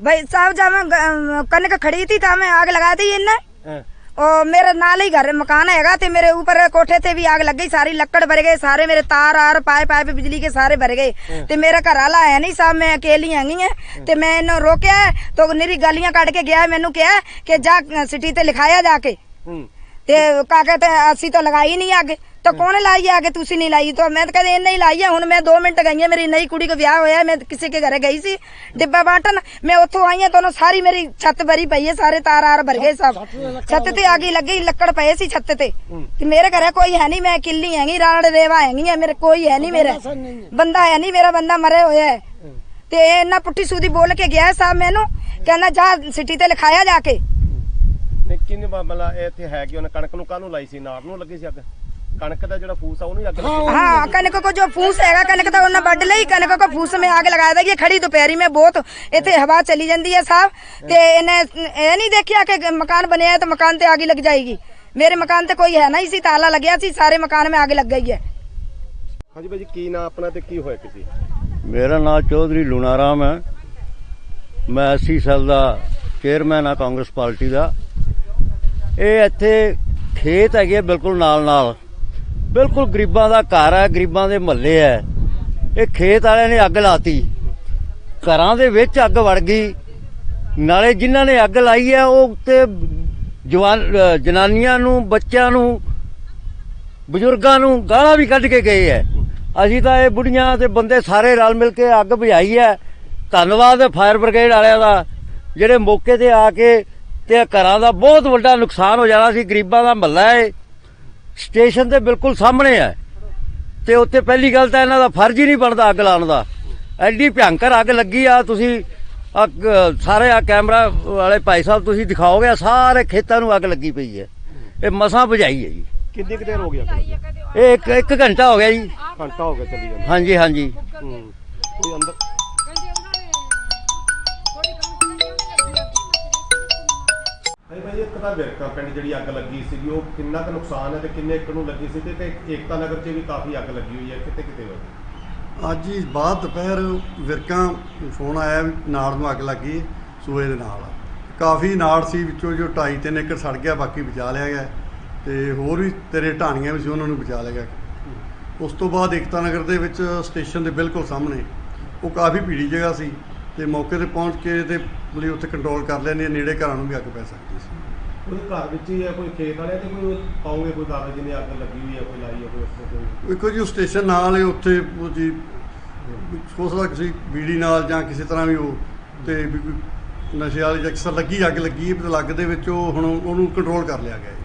भाई साहब जब मैं कनक खड़ी थी तब मैं आग लगा दी इनने और मेरे नाल ही घर मकान हैगा ते मेरे ऊपर कोठे से भी आग लग गई सारी लकड़ भर गए सारे मेरे तार आर पाए पाए पे बिजली के सारे भर गए ते मेरा घर आला है नहीं साहब मैं अकेली हैंगी है ते मैं इन्हों रोकया है तो निरी गालियां कट के गया है मैनू क्या कि जा सिटी ते लिखाया जाके ते का कहते असी तो लगाई नहीं आगे ਤਾਂ ਕੌਣ ਲਾਈ ਅੱਗ ਤੁਸੀਂ ਨਹੀਂ ਲਾਈ? ਤਾਂ ਮੈਂ ਤਾਂ ਕਹਿੰਦੇ ਇਹਨੇ ਹੀ ਲਾਈ ਹੈ ਹੁਣ ਮੈਂ 2 ਮਿੰਟ ਗਈ ਹਾਂ ਮੇਰੀ ਨਈ ਕੁੜੀ ਕੋ ਵਿਆਹ ਹੋਇਆ ਮੈਂ ਕਿਸੇ ਕੇ ਘਰੇ ਗਈ ਸੀ। ਡਿੱਬਾ ਬਾਟਨ ਮੈਂ ਉੱਥੋਂ ਆਈ ਹਾਂ ਤੁਹਾਨੂੰ ਸਾਰੀ ਮੇਰੀ ਛੱਤ ਭਰੀ ਪਈ ਹੈ ਸਾਰੇ ਤਾਰ ਆਰ ਭਰ ਗਏ ਸਭ। ਛੱਤ ਤੇ ਅੱਗ ਹੀ ਲੱਗੀ ਲੱਕੜ ਪਏ ਸੀ ਛੱਤ ਤੇ। ਤੇ ਮੇਰੇ ਘਰੇ ਕੋਈ ਹੈ ਨਹੀਂ ਮੈਂ ਕਿੱਲੀ ਹੈਗੀ ਰਾੜ ਰੇਵਾ ਹੈਗੀ ਹੈ ਮੇਰੇ ਕੋਈ ਹੈ ਨਹੀਂ ਮੇਰੇ। ਬੰਦਾ ਹੈ ਨਹੀਂ ਮੇਰਾ ਬੰਦਾ ਮਰੇ ਹੋਇਆ ਹੈ। ਤੇ ਇਹ ਇੰਨਾ ਪੁੱਠੀ ਸੂਦੀ ਬੋਲ ਕੇ ਗਿਆ ਸਾਹਿਬ ਮੈਨੂੰ ਕਹਿੰਦਾ ਜਾ ਸਿਟੀ ਤੇ ਲਿਖਾਇਆ ਜਾ ਕੇ। ਕਿੰਨੇ ਇਹ ਇੱਥੇ ਹੈ ਕਿ ਉਹਨੇ ਕਣਕ ਨੂੰ ਕਾਹਨੂੰ ਲਾਈ ਸੀ ਨਾੜ ਨੂੰ ਲੱਗੀ ਸੀ ਅੱਗ? ਕਣਕ ਦਾ ਜਿਹੜਾ ਫੂਸ ਆ ਉਹਨੂੰ ਹੀ ਅੱਗ ਲੱਗੀ ਸੀ? हाँ कनक को जो फूस हैगा कनक तो उन्हें बड ਲਈ ਕਣਕ ਕੋ ਫੂਸ में आग लगाया था ये खड़ी दोपहरी में बहुत ਇੱਥੇ ਹਵਾ ਚਲੀ ਜਾਂਦੀ ਹੈ ਸਾਹਿਬ ਤੇ ਇਹਨੇ ਇਹ ਨਹੀਂ ਦੇਖਿਆ ਕਿ ਮਕਾਨ ਬਣਿਆ ਹੈ ਤਾਂ ਮਕਾਨ ਤੇ ਆਗ ਲੱਗ ਜਾਏਗੀ ਮੇਰੇ ਮਕਾਨ ਤੇ ਕੋਈ ਹੈ ਨਹੀਂ ਸੀ ਤਾਲਾ ਲੱਗਿਆ ਸੀ ਸਾਰੇ ਮਕਾਨ में आग लग गई है ਹਾਂਜੀ ਭਾਈ ਜੀ ਕੀ ਨਾਂ ਆਪਣਾ ਤੇ ਕੀ ਹੋਇਆ ਕਿਸੇ ਮੇਰਾ ਨਾਮ ਚੌਧਰੀ ਲੂਣਾਰਾਮ ਹੈ ਮੈਂ 80 ਸਾਲ ਦਾ ਚੇਅਰਮੈਨ ਆ ਕਾਂਗਰਸ ਪਾਰਟੀ ਦਾ ਇਹ ਇੱਥੇ ਖੇਤ ਹੈਗੇ ਆ ਬਿਲਕੁਲ ਨਾਲ ਨਾਲ ਬਿਲਕੁਲ ਗਰੀਬਾਂ ਦਾ ਘਰ ਹੈ, ਗਰੀਬਾਂ ਦੇ ਮਹੱਲੇ ਹੈ। ਇਹ ਖੇਤ ਵਾਲਿਆਂ ਨੇ ਅੱਗ ਲਾਤੀ। ਘਰਾਂ ਦੇ ਵਿੱਚ ਅੱਗ ਵੜ ਗਈ। ਨਾਲੇ ਜਿਨ੍ਹਾਂ ਨੇ ਅੱਗ ਲਾਈ ਹੈ, ਉਹ ਉੱਤੇ ਜਵਾਨ ਜਨਾਨੀਆਂ ਨੂੰ, ਬੱਚਿਆਂ ਨੂੰ, ਬਜ਼ੁਰਗਾਂ ਨੂੰ ਗਾਲਾਂ ਵੀ ਕੱਢ ਕੇ ਗਏ ਐ ਅਸੀਂ ਤਾਂ ਇਹ ਬੁੜੀਆਂ ਤੇ ਬੰਦੇ ਸਾਰੇ ਰਲ ਮਿਲ ਕੇ ਅੱਗ ਬੁਝਾਈ ਐ ਧੰਨਵਾਦ ਫਾਇਰ ਬ੍ਰਿਗੇਡ ਵਾਲਿਆਂ ਦਾ, ਜਿਹੜੇ ਮੌਕੇ ਤੇ ਆ ਕੇ ਤੇ ਘਰਾਂ ਦਾ ਬਹੁਤ ਵੱਡਾ ਨੁਕਸਾਨ ਹੋ ਜਾਣਾ ਸੀ। ਗਰੀਬਾਂ ਦਾ ਮਹੱਲਾ ਹੈ। ਸਟੇਸ਼ਨ ਦੇ ਬਿਲਕੁਲ ਸਾਹਮਣੇ ਹੈ। ਤੇ ਉੱਥੇ ਪਹਿਲੀ ਗੱਲ ਤਾਂ ਇਹਨਾਂ ਦਾ ਫਰਜ਼ ਹੀ ਨਹੀਂ ਬਣਦਾ ਅੱਗ ਲਾਉਣ ਦਾ। ਐਡੀ ਭਿਆੰਕਰ ਅੱਗ ਲੱਗੀ ਆ ਤੁਸੀਂ ਅੱਗ ਸਾਰੇ ਆ ਕੈਮਰਾ ਵਾਲੇ ਭਾਈ ਸਾਹਿਬ ਤੁਸੀਂ ਦਿਖਾਓਗੇ ਸਾਰੇ ਖੇਤਾਂ ਨੂੰ ਅੱਗ ਲੱਗੀ ਪਈ ਹੈ। ਇਹ ਮਸਾਂ ਬੁਝਾਈ ਹੈ ਜੀ। ਕਿੰਨੀ ਕੁ ਦੇਰ ਹੋ ਗਈ? ਇਹ ਇੱਕ ਇੱਕ ਘੰਟਾ ਹੋ ਗਿਆ ਜੀ। ਘੰਟਾ ਹੋ ਗਿਆ ਚੱਲੀ ਜਾਂਦਾ। ਹਾਂਜੀ ਹਾਂਜੀ। ਇੱਕ ਤਾਂ ਵਿਰਕਾ ਪਿੰਡ ਜਿਹੜੀ ਅੱਗ ਲੱਗੀ ਸੀਗੀ, ਉਹ ਕਿੰਨਾ ਕੁ ਨੁਕਸਾਨ ਹੈ ਤੇ ਕਿੰਨੇ ਏਕੜ ਨੂੰ ਲੱਗੀ ਸੀ ਤੇ ਤੇ ਏਕਤਾ ਨਗਰ 'ਚ ਵੀ ਕਾਫੀ ਅੱਗ ਲੱਗੀ ਹੋਈ ਹੈ ਕਿਤੇ ਕਿਤੇ ਹੋਈ? ਅੱਜ ਹੀ ਬਾਅਦ ਦੁਪਹਿਰ ਵਿਰਕਾਂ ਫੋਨ ਆਇਆ ਵੀ ਨਾੜ ਨੂੰ ਅੱਗ ਲੱਗੀ, ਸੂਏ ਦੇ ਨਾਲ। ਕਾਫੀ ਨਾੜ ਸੀ, ਵਿੱਚੋਂ ਜੋ 2.5 3 ਏਕੜ ਸੜ ਗਿਆ, ਬਾਕੀ ਬਚਾ ਲਿਆ ਗਿਆ। ਤੇ ਹੋਰ ਵੀ ਤੇਰੇ ਢਾਣੀਆਂ ਵੀ ਸੀ, ਉਹਨਾਂ ਨੂੰ ਬਚਾ ਲਿਆ ਗਿਆ। ਉਸ ਤੋਂ ਬਾਅਦ ਏਕਤਾ ਨਗਰ ਦੇ ਵਿੱਚ ਸਟੇਸ਼ਨ ਦੇ ਬਿਲਕੁਲ ਸਾਹਮਣੇ, ਉਹ ਕਾਫੀ ਭੀੜੀ ਜਗ੍ਹਾ ਸੀ। ਤੇ ਮੌਕੇ ਤੇ ਪਹੁੰਚ ਕੇ ਤੇ ਮਤਲਬ ਉੱਥੇ ਕੰਟਰੋਲ ਕਰ ਲੈਂਦੇ ਨੇੜੇ ਘਰਾਂ ਨੂੰ ਵੀ ਅੱਗ ਪੈ ਸਕਦੀ ਸੀ। ਕੋਈ ਘਰ ਵਿੱਚ ਹੀ ਹੈ ਕੋਈ ਖੇਤ ਵਾਲਿਆਂ ਤੇ ਕੋਈ ਪਾਉਂਗੇ ਕੋਈ ਕਾਗਜ਼ ਜਿਹਨੇ ਅੱਗ ਲੱਗੀ ਹੋਈ ਹੈ ਕੋਈ ਲਾਈ ਹੈ ਕੋਈ ਉੱਥੇ ਕੋਈ। ਵੇਖੋ ਜੀ ਉਹ ਸਟੇਸ਼ਨ ਨਾਲ ਹੀ ਉੱਥੇ ਉਹ ਜੀ ਹੋ ਸਕਦਾ ਕਿਸੇ ਬੀੜੀ ਨਾਲ ਜਾਂ ਕਿਸੇ ਤਰ੍ਹਾਂ ਵੀ ਉਹ ਤੇ ਵੀ ਕੋਈ ਨਸ਼ੇ ਵਾਲੀ ਜਾਂ ਕਿਸੇ ਲੱਗੀ ਅੱਗ ਲੱਗੀ ਹੈ ਤੇ ਲੱਗ ਦੇ ਵਿੱਚ ਉਹ ਹੁਣ ਉਹਨੂੰ ਕੰਟਰੋਲ ਕਰ ਲਿਆ ਗਿਆ ਹੈ।